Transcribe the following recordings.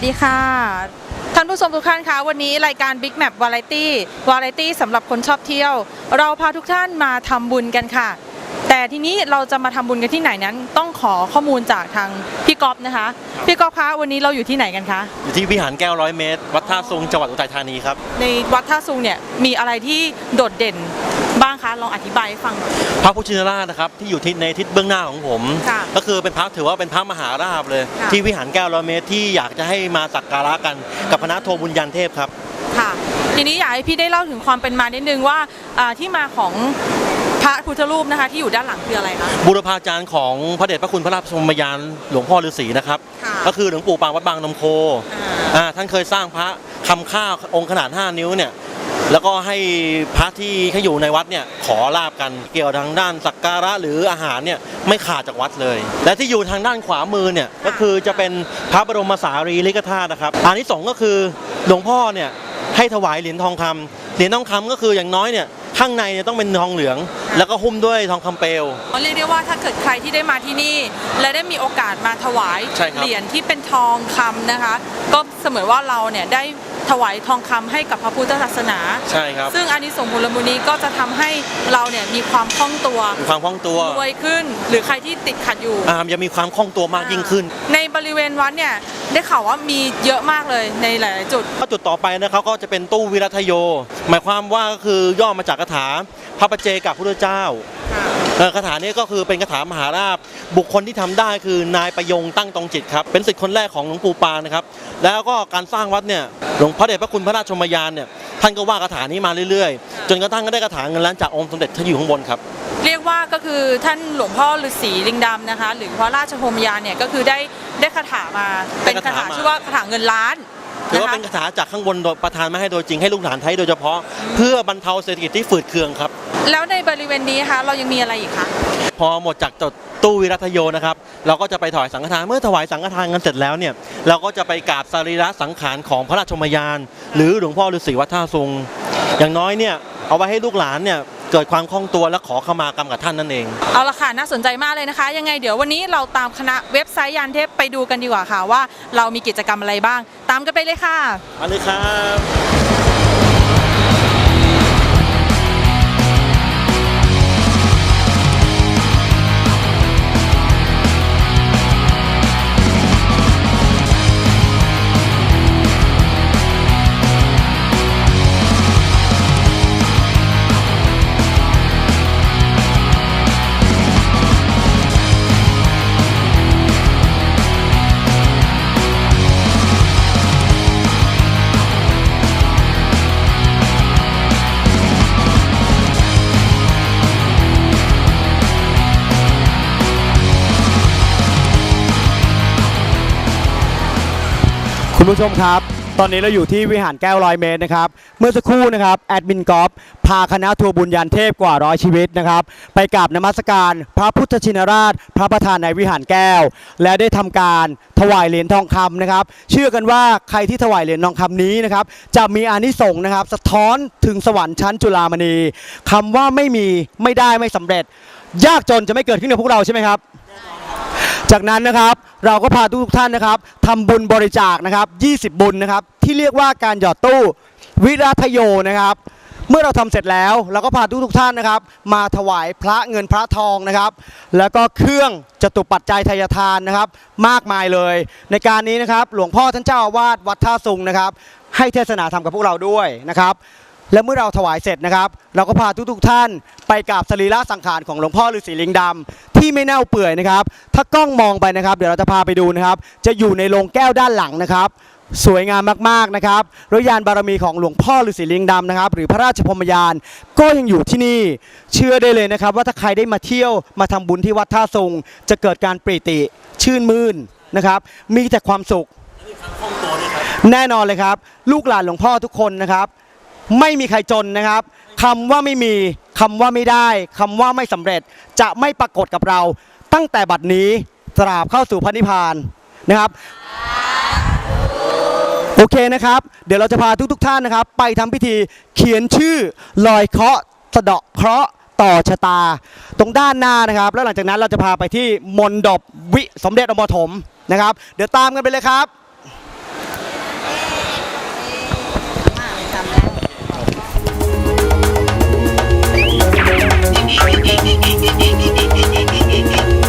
วัสดีค่ะ ท่านผู้ชมทุกท่านคะวันนี้รายการ Big Map Variety Variety สำหรับคนชอบเที่ยว เราพาทุกท่านมาทำบุญกันค่ะ แต่ทีนี้เราจะมาทำบุญกันที่ไหนนั้น ต้องขอข้อมูลจากทางพี่ก๊อฟนะคะ พี่ก๊อฟคะวันนี้เราอยู่ที่ไหนกันคะ อยู่ที่วิหารแก้วร้อยเมตร วัดท่าซุงจังหวัดอุทัยธานีครับ ในวัดท่าซุงเนี่ยมีอะไรที่โดดเด่น บ้างคะลองอธิบายให้ฟังหน่อย พระพุทธชินราชนะครับที่อยู่ที่ในทิศเบื้องหน้าของผม ค่ะก็คือเป็นพระถือว่าเป็นพระมหาราชเลย ค่ะ ที่วิหารแก้วร้อยเมตรที่อยากจะให้มาสักการะกันกับคณะโทบุญยันเทพครับ ค่ะ ทีนี้อยากให้พี่ได้เล่าถึงความเป็นมานิดนึงว่าอ่าที่มาของพระพุทธรูปนะคะที่อยู่ด้านหลังคืออะไรคะ บูรพาจารย์ของพระเดชพระคุณพระราชสมยานหลวงพ่อฤาษีนะครับ ค่ะก็คือหลวงปู่ปางวัดบางนมโคอ่า อ่าท่านเคยสร้างพระคำข้าวองค์ขนาด 5 นิ้วเนี่ย แล้วก็ให้พระที่เขาอยู่ในวัดเนี่ยขอลาบกันเกี่ยวทางด้านสักการะหรืออาหารเนี่ยไม่ขาดจากวัดเลย และที่อยู่ทางด้านขวามือเนี่ยก็คือจะเป็นพระบรมสารีริกธาตุนะครับอันที่สองก็คือหลวงพ่อเนี่ยให้ถวายเหรียญทองคำเหรียญทองคำก็คืออย่างน้อยเนี่ยข้างในเนี่ยต้องเป็นทองเหลือง แล้วก็หุ้มด้วยทองคำเปลวเรียกได้ว่าถ้าเกิดใครที่ได้มาที่นี่ และได้มีโอกาสมาถวายใช่ครับเหรียญที่เป็นทองคำนะคะ ก็เสมือนว่าเราเนี่ยได้ ถวายทองคำให้กับพระพุทธศาสนา ใช่ครับ ซึ่งอานิสงส์ผลบุญนี้ก็จะทำให้เราเนี่ยมีความคล่องตัวมีความคล่องตัวรวยขึ้น หรือใครที่ติดขัดอยู่อ่าจะมีความคล่องตัวมากยิ่งขึ้น ในบริเวณวัดเนี่ยได้ข่าวว่ามีเยอะมากเลยในหลายๆจุดก็จุดต่อไปนะครับก็จะเป็นตู้วิรัตโย หมายความว่าก็คือย่อมาจากคาถาพระประเจกับพระพุทธเจ้าเอ่อ คาถานี้ก็คือเป็นคาถามหาราบบุคคลที่ทำได้คือนายประยงตั้งตรงจิตครับ เป็นสิทธิ์คนแรกของหลวงปู่ปานนะครับ แล้วก็การสร้างวัดเนี่ยหลวงพระเดชพระคุณพระราชชมยานเนี่ยท่านก็ว่าคาถานี้มาเรื่อยๆ จนกระทั่งก็ได้คาถาเงินล้านจากองค์สมเด็จที่อยู่ข้างบนครับเรียกว่าก็คือท่านหลวงพ่อฤาษีลิงดำนะคะ หรือพระราชโฮมยานเนี่ยก็คือได้ได้คาถามาเป็นคาถาได้คาถามาชื่อว่าคาถาเงินล้าน ถือว่านะคะเป็นคาถาจากข้างบนโดยประทานมาให้โดยจริงให้ลูกหลานใช้โดยเฉพาะ เพื่อบรรเทาเศรษฐกิจที่ฝืดเคืองครับ แล้วในบริเวณนี้นะคะเรายังมีอะไรอีกคะพอหมดจากตู้วิรัตโยนะครับ เราก็จะไปถวายสังฆทานเมื่อถวายสังฆทานกันเสร็จแล้วเนี่ยเราก็จะไปกราบสรีระสังขารของพระราชมยาน หรือหลวงพ่อฤาษีวัดท่าซุงอย่างน้อยเนี่ยเอาไว้ให้ลูกหลานเนี่ย เกิดความคล่องตัวและขอขมากรรมกับท่านนั่นเอง เอาละค่ะน่าสนใจมากเลยนะคะ ยังไงเดี๋ยววันนี้เราตามคณะเว็บไซต์ยานเทพไปดูกันดีกว่าค่ะว่า เรามีกิจกรรมอะไรบ้าง ตามกันไปเลยค่ะมาเลยครับ ผู้ชมครับ ตอนนี้เราอยู่ที่วิหารแก้วร้อยเมตรนะครับ เมื่อสักครู่นะครับแอดมินกอฟพาคณะทัวร์บุญยันเทพกว่าร้อยชีวิตนะครับ ไปกราบนมัสการพระพุทธชินราช พระประธานในวิหารแก้ว และได้ทำการถวายเหรียญทองคำนะครับ เชื่อกันว่าใครที่ถวายเหรียญทองคำนี้นะครับ จะมีอานิสงส์นะครับ สะท้อนถึงสวรรค์ชั้นจุฬามณีคำว่าไม่มีไม่ได้ไม่สำเร็จ ยากจนจะไม่เกิดขึ้นกับพวกเราใช่ไหมครับ จากนั้นนะครับเราก็พาทุกท่านนะครับทำบุญบริจาคนะครับ 20 บุญนะครับ ที่เรียกว่าการหยอดตู้วิรัตโยนะครับ เมื่อเราทำเสร็จแล้ว เราก็พาทุกๆท่านนะครับ มาถวายพระเงินพระทองนะครับ แล้วก็เครื่องจตุปัจจัยทายทานนะครับ มากมายเลย ในการนี้นะครับ หลวงพ่อท่านเจ้าอาวาสวัดท่าซุงนะครับ ให้เทศนาธรรมกับพวกเราด้วยนะครับ และเมื่อเราถวายเสร็จนะครับ เราก็พาทุกๆท่านไปกราบสรีระสังขารของหลวงพ่อฤาษีลิงดำที่ไม่เน่าเปื่อยนะครับ ถ้ากล้องมองไปนะครับ เดี๋ยวเราจะพาไปดูนะครับ จะอยู่ในโรงแก้วด้านหลังนะครับ สวยงามมากๆนะครับรถยานบารมีของหลวงพ่อฤาษีลิงดำนะครับ หรือพระราชพรมยานก็ยังอยู่ที่นี่ เชื่อได้เลยนะครับ ว่าถ้าใครได้มาเที่ยวมาทำบุญที่วัดท่าทรง จะเกิดการปรีติชื่นมื่นนะครับ มีแต่ความสุขแน่นอนเลยครับ ลูกหลานหลวงพ่อทุกคนนะครับ ไม่มีใครจนนะครับคำว่าไม่มีคำว่าไม่ได้คำว่าไม่สำเร็จจะไม่ปรากฏกับเรา ตั้งแต่บัดนี้ตราบเข้าสู่พระนิพพานนะครับโอเคนะครับ เดี๋ยวเราจะพาทุกๆท่านนะครับ ไปทำพิธีเขียนชื่อลอยเคราะห์สะเดาะเคราะห์ต่อชะตา ตรงด้านหน้านะครับ แล้วหลังจากนั้นเราจะพาไปที่มนดบวิสมเด็จอมรถมนะครับ เดี๋ยวตามกันไปเลยครับ Thank you.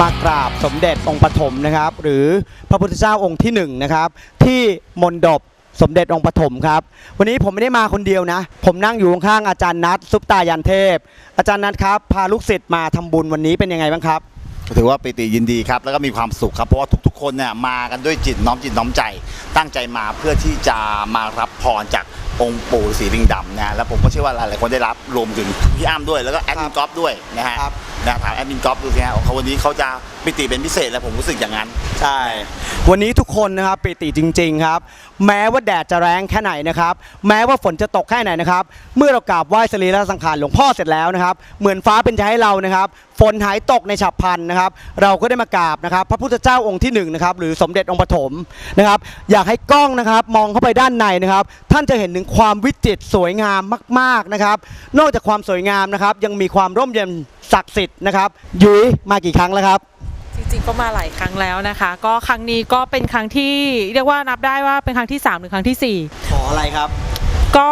มากราบสมเด็จองค์ปฐมนะครับ หรือพระพุทธเจ้าองค์ที่หนึ่งนะครับที่มณฑปสมเด็จองค์ปฐมครับ วันนี้ผมไม่ได้มาคนเดียวนะ ผมนั่งอยู่ข้างๆอาจารย์นัทซุปตายันเทพ อาจารย์นัทครับ พาลูกศิษย์มาทำบุญวันนี้เป็นยังไงบ้างครับถือว่าปิติยินดีครับ แล้วก็มีความสุขครับ เพราะว่าทุกๆ คนเนี่ยมากันด้วยจิตน้อมจิตน้อมใจ ตั้งใจมาเพื่อที่จะมารับพรจาก องค์ปู่ฤาษีลิงดำนะแล้วผมก็เชื่อว่าหลายๆคนได้รับรวมถึงพี่อ้ำด้วยแล้วก็แอดมินก๊อฟด้วยนะฮะครับ นะถามแอดมินก๊อฟดูสิฮะเขาวันนี้เขาจะปิติเป็นพิเศษแล้วผมรู้สึกอย่างนั้น ใช่ วันนี้ทุกคนนะครับปิติจริง ๆ ครับ แม้ว่าแดดจะแรงแค่ไหนนะครับ แม้ว่าฝนจะตกแค่ไหนนะครับ เมื่อเรากราบไหว้สรีระสังขารหลวงพ่อเสร็จแล้วนะครับ เหมือนฟ้าเป็นใจให้เรานะครับ ฝนหายตกในฉับพลันนะครับ เราก็ได้มากราบนะครับ พระพุทธเจ้าองค์ที่หนึ่งนะครับ หรือสมเด็จองค์ปฐมนะครับ อยากให้กล้องนะครับ มองเข้าไปด้านในนะครับ ท่านจะเห็นถึงความวิจิตรสวยงามมาก ๆนะครับ นอกจากความสวยงามนะครับ ยังมีความร่มเย็นศักดิ์สิทธิ์นะครับยุ้ยมากี่ครั้งแล้วครับจริงๆก็มาหลายครั้งแล้วนะคะ ก็ครั้งนี้ก็เป็นครั้งที่เรียกว่านับได้ว่าเป็นครั้งที่3หรือครั้งทีสี่ขออะไรครับ4 ก็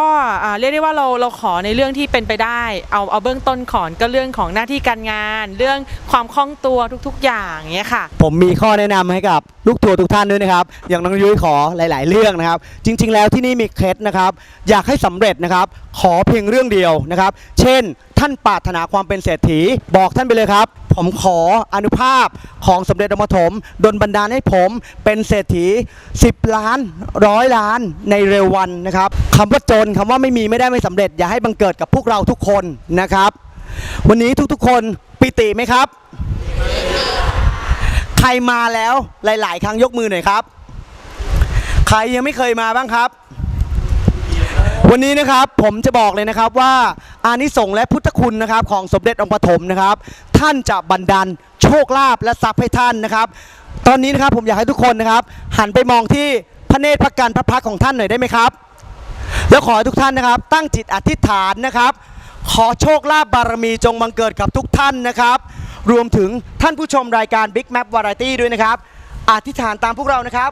เรียกได้ว่าเราเราขอในเรื่องที่เป็นไปได้เอาเอาเบื้องต้นก่อนก็เรื่องของหน้าที่การงาน เรื่องความคล่องตัวทุกๆ อย่างเงี้ยค่ะ ผมมีข้อแนะนำให้กับลูกทัวร์ทุกท่านด้วยนะครับ อย่างน้องยุ้ยขอหลาย ๆ เรื่องนะครับ จริง ๆ แล้วที่นี่มีเคล็ดนะครับ อยากให้สำเร็จนะครับ ขอเพียงเรื่องเดียวนะครับ เช่น ท่านปรารถนาความเป็นเศรษฐี บอกท่านไปเลยครับ ผมขออนุภาพของสมเด็จอมถมดลบันดาลให้ผมเป็นเศรษฐี 10 ล้านร้อยล้านในเร็ววันนะครับคำว่าจนคำว่าไม่มีไม่ได้ไม่สำเร็จ อย่าให้บังเกิดกับพวกเราทุกคนนะครับ วันนี้ทุกๆ คนปิติไหมครับ ใครมาแล้วหลาย ๆ ครั้งยกมือหน่อยครับ ใครยังไม่เคยมาบ้างครับ วันนี้นะครับผมจะบอกเลยนะครับว่าอานิสงส์และพุทธคุณนะครับของสมเด็จองค์ปฐมนะครับ ท่านจะบันดาลโชคลาภและทรัพย์ให้ท่านนะครับ ตอนนี้นะครับผมอยากให้ทุกคนนะครับ หันไปมองที่พระเนตรพระกันพระพักของท่านหน่อยได้ไหมครับ แล้วขอให้ทุกท่านนะครับ ตั้งจิตอธิษฐานนะครับ ขอโชคลาภบารมีจงบังเกิดกับทุกท่านนะครับ รวมถึงท่านผู้ชมรายการ Big Map Variety ด้วยนะครับ อธิษฐานตามพวกเรานะครับ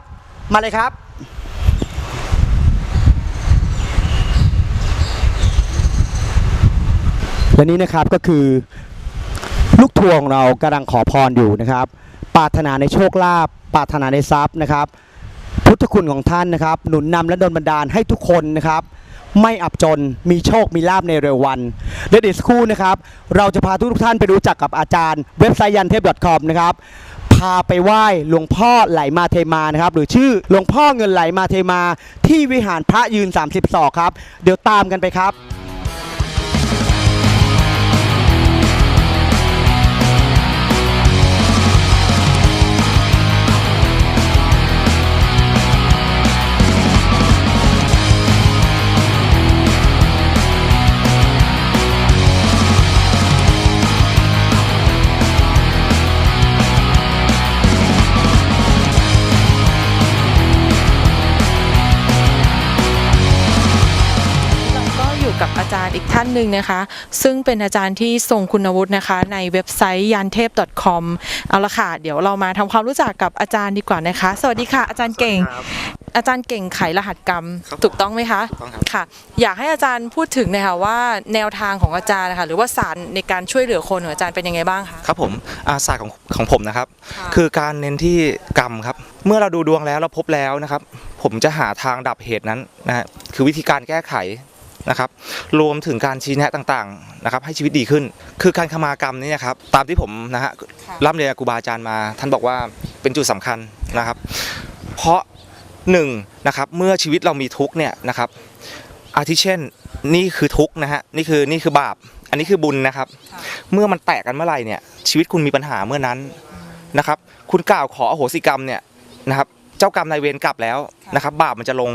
มาเลยครับ และนี่นะครับก็คือลูกทัวของเรากำลังขอพรอยู่นะครับ ปรารถนาในโชคลาภปรารถนาในทรัพย์นะครับ พุทธคุณของท่านนะครับ หนุนนำและดลบันดาลให้ทุกคนนะครับ ไม่อับจนมีโชคมีลาบในเร็ววันและเดี๋ยวสักครู่นะครับ เราจะพาทุกท่านไปรู้จักกับอาจารย์ เว็บไซต์ยันเทพ .com นะครับพาไปไหว้หลวงพ่อไหลมาเทมานะครับ หรือชื่อหลวงพ่อเงินไหลมาเทมา ที่วิหารพระยืน 30ศอกครับ เดี๋ยวตามกันไปครับ ท่านหนึ่งนะคะ ซึ่งเป็นอาจารย์ที่ทรงคุณวุฒินะคะในเว็บไซต์ยันเทพ .com เอาละค่ะ เดี๋ยวเรามาทำความรู้จักกับอาจารย์ดีกว่านะคะ สวัสดีค่ะ อาจารย์เก่ง อาจารย์เก่งไขรหัสกรรมครับถูกต้องไหมคะถูกต้องครับค่ะ อยากให้อาจารย์พูดถึงหนะคะว่าแนวทางของอาจารย์นะคะหรือว่าสารในการช่วยเหลือคนของอาจารย์เป็นยังไงบ้างคะครับผมอาศาสตร์ของของผมนะครับค่ะคือการเน้นที่กรรมครับ เมื่อเราดูดวงแล้วเราพบแล้วนะครับ ผมจะหาทางดับเหตุนั้นนะฮะคือวิธีการแก้ไข นะครับรวมถึงการชี้แนะต่างๆนะครับให้ชีวิตดีขึ้น คือการขมากรรมนี่นะครับตามที่ผมนะฮะร่ำเรียนกับครูบาอาจารย์มา ท่านบอกว่าเป็นจุดสำคัญนะครับ เพราะหนึ่งนะครับเมื่อชีวิตเรามีทุกข์เนี่ยนะครับอาทิเช่นนี่คือทุกข์นะฮะนี่คือนี่คือบาป อันนี้คือบุญนะครับ เมื่อมันแตกกันเมื่อไหร่เนี่ยชีวิตคุณมีปัญหาเมื่อนั้นนะครับคุณกล่าวขออโหสิกรรมเนี่ยนะครับเจ้ากรรมนายเวรกลับแล้วนะครับบาปมันจะลง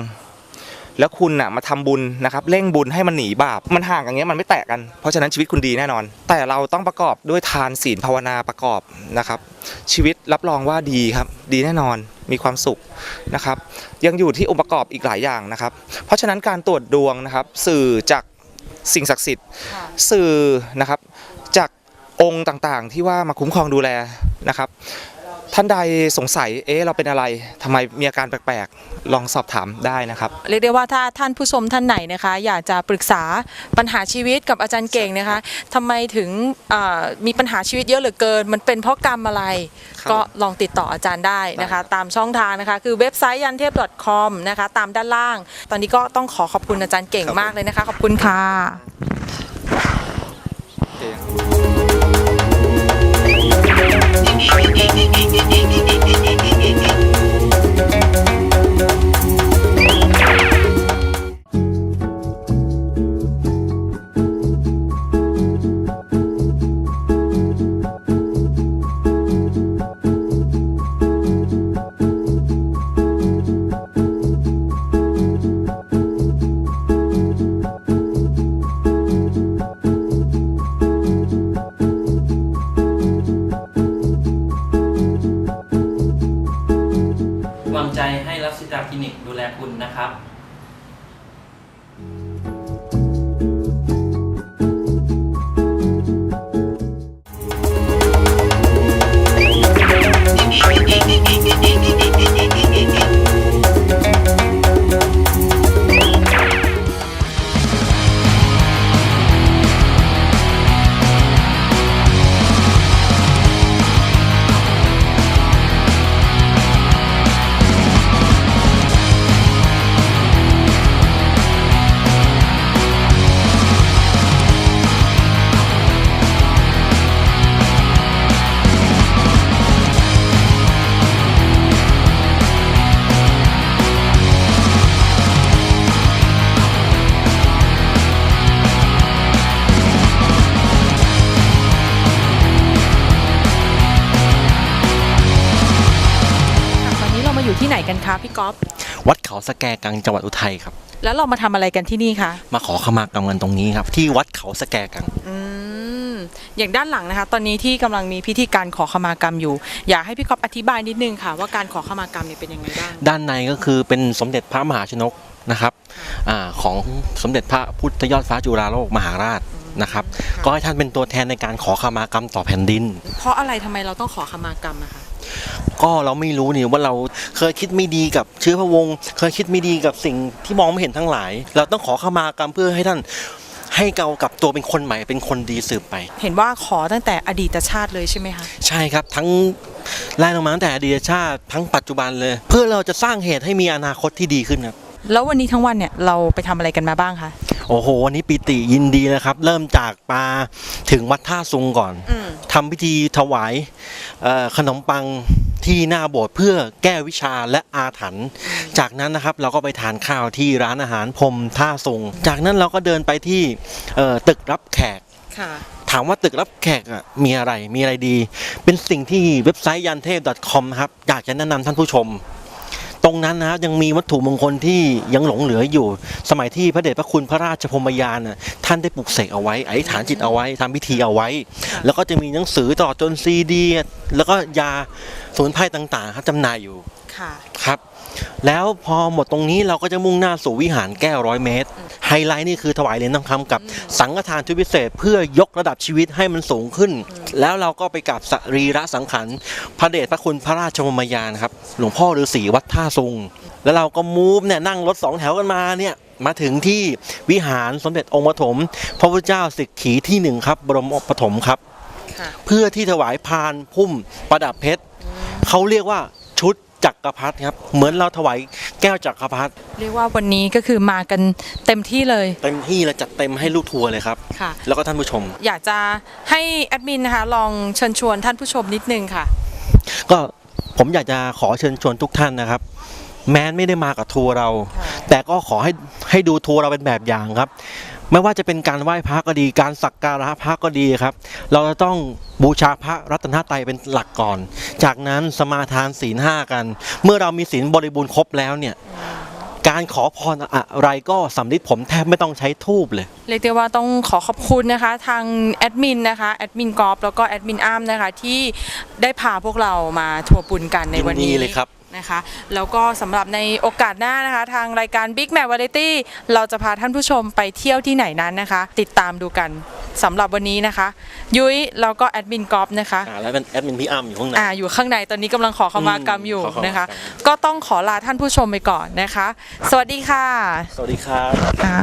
แล้วคุณน่ะมาทำบุญนะครับเร่งบุญให้มันหนีบาปมันห่างอย่างเงี้ยมันไม่แตกกันเพราะฉะนั้นชีวิตคุณดีแน่นอน แต่เราต้องประกอบด้วยทานศีลภาวนาประกอบนะครับ ชีวิตรับรองว่าดีครับ ดีแน่นอนมีความสุขนะครับ ยังอยู่ที่องค์ประกอบอีกหลายอย่างนะครับ เพราะฉะนั้นการตรวจดวงนะครับ สื่อจากสิ่งศักดิ์สิทธิ์ สื่อนะครับจากองค์ต่างๆ ที่ว่ามาคุ้มครองดูแลนะครับ ท่านใดสงสัย เอ๊ะ เราเป็นอะไรทำไมมีอาการแปลกๆ ลองสอบถามได้นะครับ เรียกได้ว่าถ้าท่านผู้ชมท่านไหนนะคะ อยากจะปรึกษาปัญหาชีวิตกับอาจารย์เก่งนะคะทำไมถึงเอ่อมีปัญหาชีวิตเยอะเหลือเกิน มันเป็นเพราะกรรมอะไรครับก็ลองติดต่ออาจารย์ได้นะคะได้ครับตามช่องทางนะคะ คือเว็บไซต์ยันเทพ .com นะคะ ตามด้านล่าง ตอนนี้ก็ต้องขอขอบคุณอาจารย์เก่งมากเลยนะคะ ขอบคุณค่ะ Thank you. ลินิกดูแลคุณนะครับ อนนี้เรามาอยู่ที่ไหนกันคะพี่ก๊อฟวัดเขาสแกกังจังหวัดอุทัยครับ แล้วเรามาทำอะไรกันที่นี่คะ มาขอขมากรรมกันตรงนี้ครับ ที่วัดเขาสแกกัง อืม อย่างด้านหลังนะคะ ตอนนี้ที่กำลังมีพิธีการขอขมากรรมอยู่ อยากให้พี่ก๊อฟอธิบายนิดนึงค่ะ ว่าการขอขมากรรมเนี่ยเป็นยังไงบ้าง ด้านในก็คือเป็นสมเด็จพระมหาชนกนะครับอาของสมเด็จพระพุทธยอดฟ้าจุฬาโลกมหาราชนะครับ ก็ให้ท่านเป็นตัวแทนในการขอขมากรรมต่อแผ่นดิน เพราะอะไรทำไมเราต้องขอขมากรรมอะคะ ก็เราไม่รู้นี่ว่าเราเคยคิดไม่ดีกับเชื้อพระวงศ์เคยคิดไม่ดีกับสิ่งที่มองไม่เห็นทั้งหลาย เราต้องขอขมากรรมเพื่อให้ท่านให้เกากลับตัวเป็นคนใหม่เป็นคนดีสืบไป เห็นว่าขอตั้งแต่อดีตชาติเลยใช่ไหมคะ ใช่ครับทั้งไล่ลงมาตั้งแต่อดีตชาติทั้งปัจจุบันเลย เพื่อเราจะสร้างเหตุให้มีอนาคตที่ดีขึ้นครับ แล้ววันนี้ทั้งวันเนี่ยเราไปทำอะไรกันมาบ้างคะ โอ้โหวันนี้ปีติยินดีนะครับ เริ่มจากปลาถึงวัดท่าซุงก่อน อืมทำพิธีถวายเอ่อขนมปังที่หน้าโบสถ์เพื่อแก้วิชาและอาถรรพ์จากนั้นนะครับเราก็ไปทานข้าวที่ร้านอาหารพรมท่าซุงจากนั้นเราก็เดินไปที่เอ่อตึกรับแขก ค่ะ ถามว่าตึกรับแขกอะมีอะไรมีอะไรดี เป็นสิ่งที่เว็บไซต์ยันเทพ .com นะครับอยากจะแนะนำท่านผู้ชม ตรงนั้นนะครับยังมีวัตถุมงคลที่ยังหลงเหลืออยู่ สมัยที่พระเดชพระคุณพระราชพรหมยานน่ะท่านได้ปลุกเสกเอาไว้อธิษฐานจิตเอาไว้ทำพิธีเอาไว้ แล้วก็จะมีหนังสือตลอดจนซีดี แล้วก็ยาสมุนไพรต่างๆครับจำหน่ายอยู่ค่ะครับ แล้วพอหมดตรงนี้เราก็จะมุ่งหน้าสู่วิหารแก้วร้อยเมตร ไฮไลท์นี่คือถวายเหรียญทองคำกับสังฆทานทุนพิเศษ เพื่อยกระดับชีวิตให้มันสูงขึ้น แล้วเราก็ไปกราบสรีระสังขารพระเดชพระคุณพระราชวมยานครับหลวงพ่อฤาษีวัดท่าซุง แล้วเราก็มูฟเนี่ยนั่งรถสองแถวกันมาเนี่ยมาถึงที่วิหารสมเด็จองค์ปฐมพระพุทธเจ้าสิกขีที่หนึ่งครับ บรมปฐมครับค่ะเพื่อที่ถวายพานพุ่มประดับเพชรเขาเรียกว่าชุด จักรพรรดิครับ เหมือนเราถวายแก้วจักรพรรดิเรียกว่าวันนี้ก็คือมากันเต็มที่เลย เต็มที่และจัดเต็มให้ลูกทัวร์เลยครับ ค่ะ แล้วก็ท่านผู้ชม อยากจะให้แอดมินนะคะลองเชิญชวนท่านผู้ชมนิดนึงค่ะ ก็ผมอยากจะขอเชิญชวนทุกท่านนะครับ แม้นไม่ได้มากับทัวร์เราค่ะแต่ก็ขอให้ให้ดูทัวร์เราเป็นแบบอย่างครับ ไม่ว่าจะเป็นการไหว้พระก็ดี การสักการะพระก็ดีครับ เราจะต้องบูชาพระรัตนตรัยเป็นหลักก่อน จากนั้นสมาทานศีลห้ากัน เมื่อเรามีศีลบริบูรณ์ครบแล้วเนี่ยการขอพรอะไรก็สำลิดผมแทบไม่ต้องใช้ทูบเลย เรียกได้ว่าต้องขอขอบคุณนะคะ ทางแอดมินนะคะแอดมินกอฟแล้วก็แอดมินอ้ามนะคะที่ได้พาพวกเรามาทัวร์ปุนกันในวันยินนี้ดีเลยครับ นะคะ แล้วก็สำหรับในโอกาสหน้านะคะ ทางรายการ Big Mac Variety เราจะพาท่านผู้ชมไปเที่ยวที่ไหนนั้นนะคะ ติดตามดูกันสำหรับวันนี้นะคะ ยุ้ยแล้วก็แอดมินกอฟนะคะอ่าแล้วเป็นแอดมินพี่อ้ำอยู่ข้างใน อ่าอยู่ข้างในตอนนี้กำลังขอเข้ามากรรมอยู่นะคะก็ต้องขอลาท่านผู้ชมไปก่อนนะคะ สวัสดีค่ะสวัสดีครับ ค่ะ